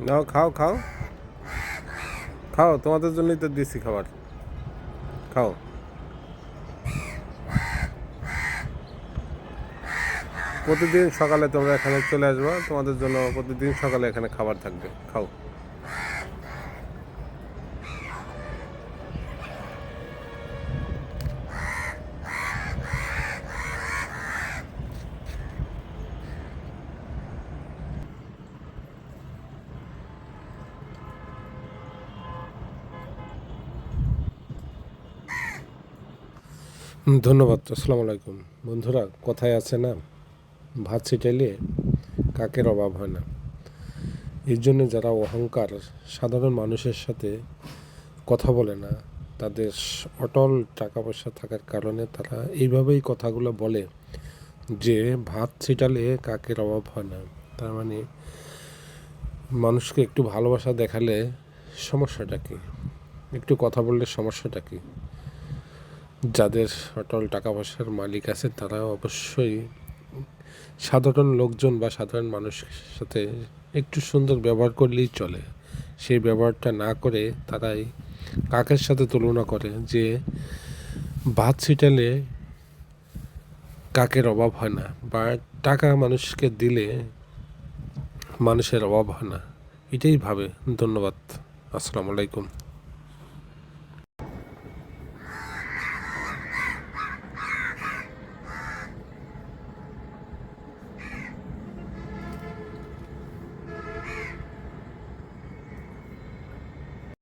নাও, খাও খাও। খাও, তোমাদের জন্যই তো দিছি খাবার। খাও। প্রতিদিন সকালে তোমরা এখানে চলে আসবা, তোমাদের জন্য প্রতিদিন সকালে এখানে খাবার থাকবে। খাও। ধন্যবাদ। আসসালামু আলাইকুম। বন্ধুরা, কথায় আছে না, ভাত ছিটাইলে কাকের অভাব হয় না। এর জন্য যারা অহংকার, সাধারণ মানুষের সাথে কথা বলে না, তাদের অটল টাকা পয়সা থাকার কারণে তারা এইভাবেই কথাগুলো বলে যে, ভাত ছিটালে কাকের অভাব হয় না। তার মানে মানুষকে একটু ভালোবাসা দেখালে সমস্যাটা কী? একটু কথা বললে সমস্যাটা কী? যাদের অটল টাকা পয়সার মালিক আছে তারা অবশ্যই সাধারণ লোকজন বা সাধারণ মানুষের সাথে একটু সুন্দর ব্যবহার করলেই চলে। সেই ব্যবহারটা না করে তারাই কাকের সাথে তুলনা করে যে ভাত ছিটালে কাকের অভাব হয় না বা টাকা মানুষকে দিলে মানুষের অভাব হয় না। এটাই ভাবে। ধন্যবাদ। আসসালামু আলাইকুম।